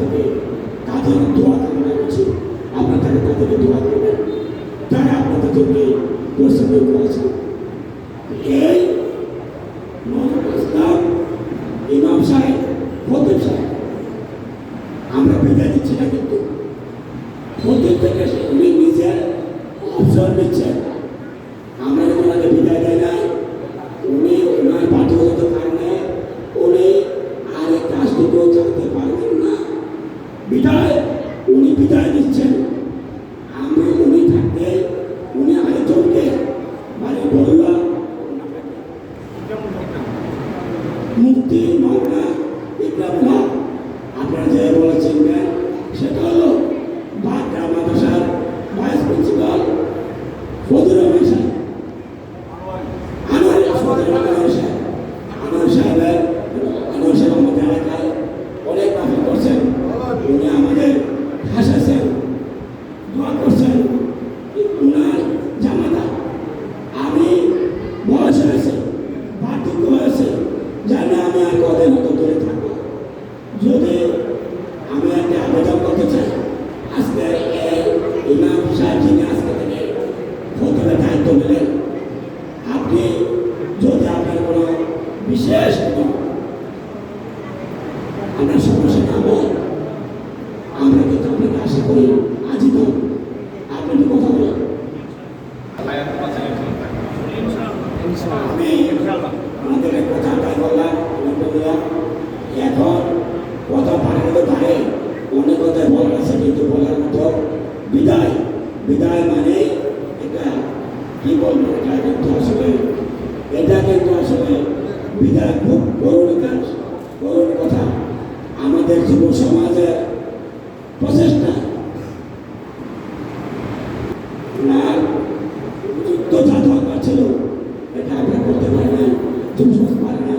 থেকে তাদের দোয়া কামনা করছি আপনাদের তাদেরকে দোয়া করবেন তারা আপনাদের জন্য পরিশ্রম করেছে এই নজরুল ইসলাম ইমাম সাহেব ফতেব সাহেব আমরা বিদায় দিচ্ছি না কিন্তু ফতেব থেকে উনি নিজে অবসর নিচ্ছেন আমরা ওনাকে বিদায় দেয় নাই উনি ওনার পাঠগত কারণে উনি আরেক রাষ্ট্রকেও জানতে পারবেন না বিদায় উনি বিদায় দিচ্ছেন আমি উনি থাকতে উনি আরেকজনকে মানে বললাম মুক্তি মাওনা ইকরাম হক আপনারা যে বলেছেন ম্যাম, সেটা হলো বাগড়া মাদ্রাসার ভাইস প্রিন্সিপাল ফজুর রহমান সাহেব আনোয়ার ফজুর রহমান সাহেব আনোয়ার সাহেবের আনোয়ার সাহেব আমাদের এলাকায় অনেক কাজ করছেন উনি আমাদের হাসাছেন দোয়া করছেন উনার জামাতা আমি বয়স হয়েছে বার্ধক্য হয়েছে জানি আমি আর কদিন মতো দূরে থাকব যদি আমি একটা আবেদন করতে চাই, আজকে ইমাম সাহেব যিনি আজকে থেকে ফটোরে দায়িত্ব নিলেন, আপনি যদি আপনার কোনো বিশেষ কোনো আপনার সমস্যা না হয় আমরা কিন্তু আপনাকে আশা করি আজীবন আপনি একটু কথা বলেন আমি আমাদের এক কথা আদায় করলাম আলহামদুলিল্লাহ এখন কথা বাড়াতে পারে অনেক কথাই বলার আছে কিন্তু বলার মতো বিদায়। বিদায় মানে এটা কি বলব, এটা কিন্তু আসলে, এটা কিন্তু আসলে বিদায় খুব করুণ কাজ, করুণ কথা। আমাদের যুব সমাজের প্রচেষ্টা। ছিল, এটা করতে সমাজ পারে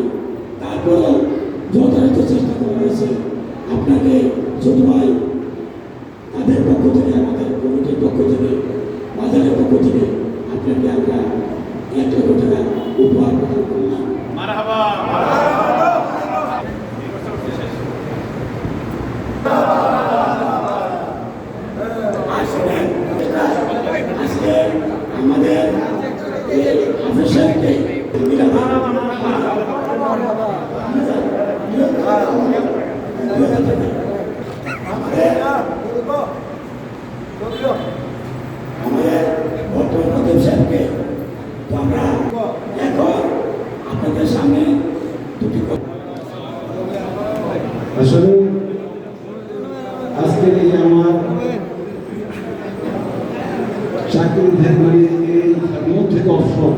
তারপরও যথাযথ চেষ্টা করা হয়েছে। আপনাকে ছোট ভাই তাদের পক্ষ থেকে আমাদের কমিটির পক্ষ থেকে বাজারের পক্ষ থেকে আপনাকে আমরা এক লক্ষ টাকা উপহার প্রদান করলাম মারহাবা আসলে আজকে আমাদের এই অফিসারকে আমাদের সাহেবকে তো আমরা এখন আপনাদের সামনে দুটি আসলে আজকের এই আমার চাকরি মানে এই মন থেকে অবসর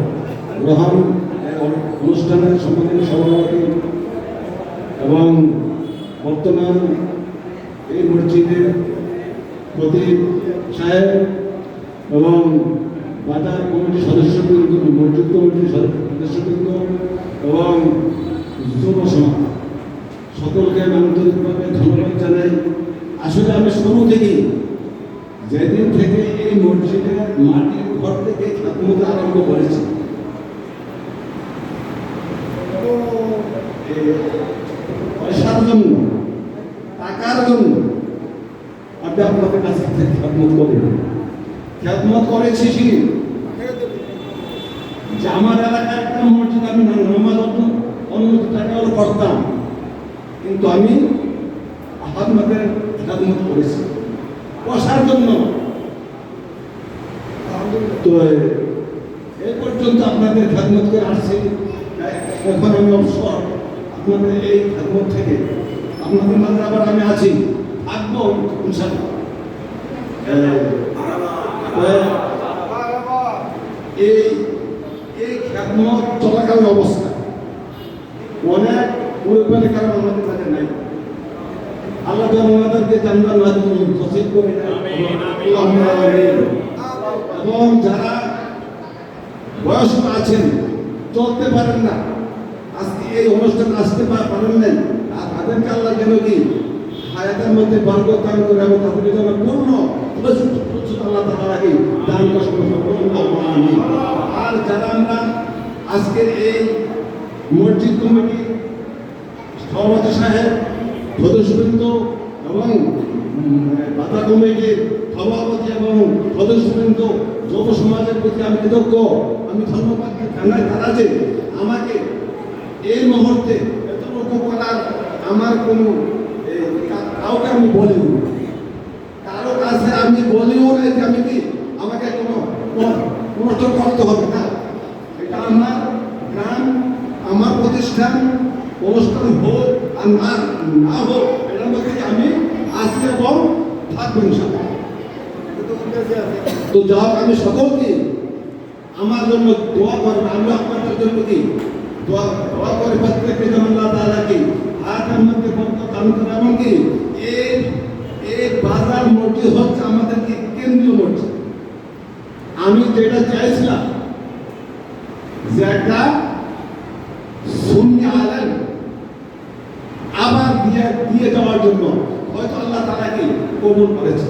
গ্রহণ অনুষ্ঠানের সম্মানিত সভাপতি এবং বর্তমান এই মসজিদের প্রদীপ সাহেব এবং বাজার কমিটির সদস্যবৃন্দ মসজিদ কমিটির সদস্যবৃন্দ এবং যুব সমাজ। সকলকে আমি আন্তরিকভাবে ধন্যবাদ জানাই। আসলে আমি শুরু থেকেই যেদিন থেকে এই মসজিদের মাটির ঘর থেকে ঠাকুমতা আরম্ভ করেছি পয়সার জন্য, টাকার জন্য, আমি আপনাদের কাছে থেকে খ্যাতমত খ্যাতমত করেছি কি যে আমার এলাকায় একটা মসজিদ আমি নামাজ অনুমতি টাকাও করতাম। কিন্তু আমি আহমদের খেদমত করেছি। বসার জন্য। তো এই পর্যন্ত আপনাদের খেদমত করে আসছি। এখন আমি অবসর। আপনাদের এই খেদমত থেকে আপনাদের মাঝে আবার আমি আছি। থাকব ইনশাল্লাহ এই এই খেদমত চলাকালীন অবস্থা। অনেক পরিবারের কারণ আমাদের কাছে নাই। আল্লাহ আমাদেরকে জান্নাত নসিব করে। এবং যারা বয়স্ক আছেন, চলতে পারেন না। আজকে এই অনুষ্ঠানে আসতে পারেন নাই। আর তাদেরকে আল্লাহ যেন কি হায়াতের মধ্যে বরকত দান করে এবং তাদেরকে যেন পূর্ণ তাআলাকে দান করেন আমিন। আর যারা আমরা আজকের এই মসজিদ কমিটি সভাপতি সাহেব, সদস্যবৃন্দ এবং বাধা কমিটির সভাপতি এবং সদস্যবৃন্দ, যত সমাজের প্রতি আমি কৃতজ্ঞ, আমি ধন্যবাদ জানাই, তারা যে আমাকে এই মুহূর্তে এতটুকু করার আমার কোনো কাউকে আমি বলিনি কারও কাছে আমি বলিও নাই যে আমি কি আমাকে কোনো তো করতে হবে না। এটা আমার গ্রাম আমার প্রতিষ্ঠান, অনুষ্ঠান হোক আর না না হোক, এটার মধ্যে আমি আসি এবং থাকব ইনশাআল্লাহ। তো যা আমি সকলকে আমার জন্য দোয়া করবেন আমি আপনাদের জন্য কি? দোয়া দোয়া করে প্রত্যেককে যেন আল্লাহ তাআলা কি হাতের মধ্যে বরকত দান করে এবং কি এই এই বাজার মসজিদ হচ্ছে আমাদের কি কেন্দ্রীয় মসজিদ। আমি যেটা চাইছিলাম যে একটা সুন্নি আলেন আবার দিয়ে দিয়ে যাওয়ার জন্য হয়তো আল্লাহ তাআলা কি কবুল করেছে।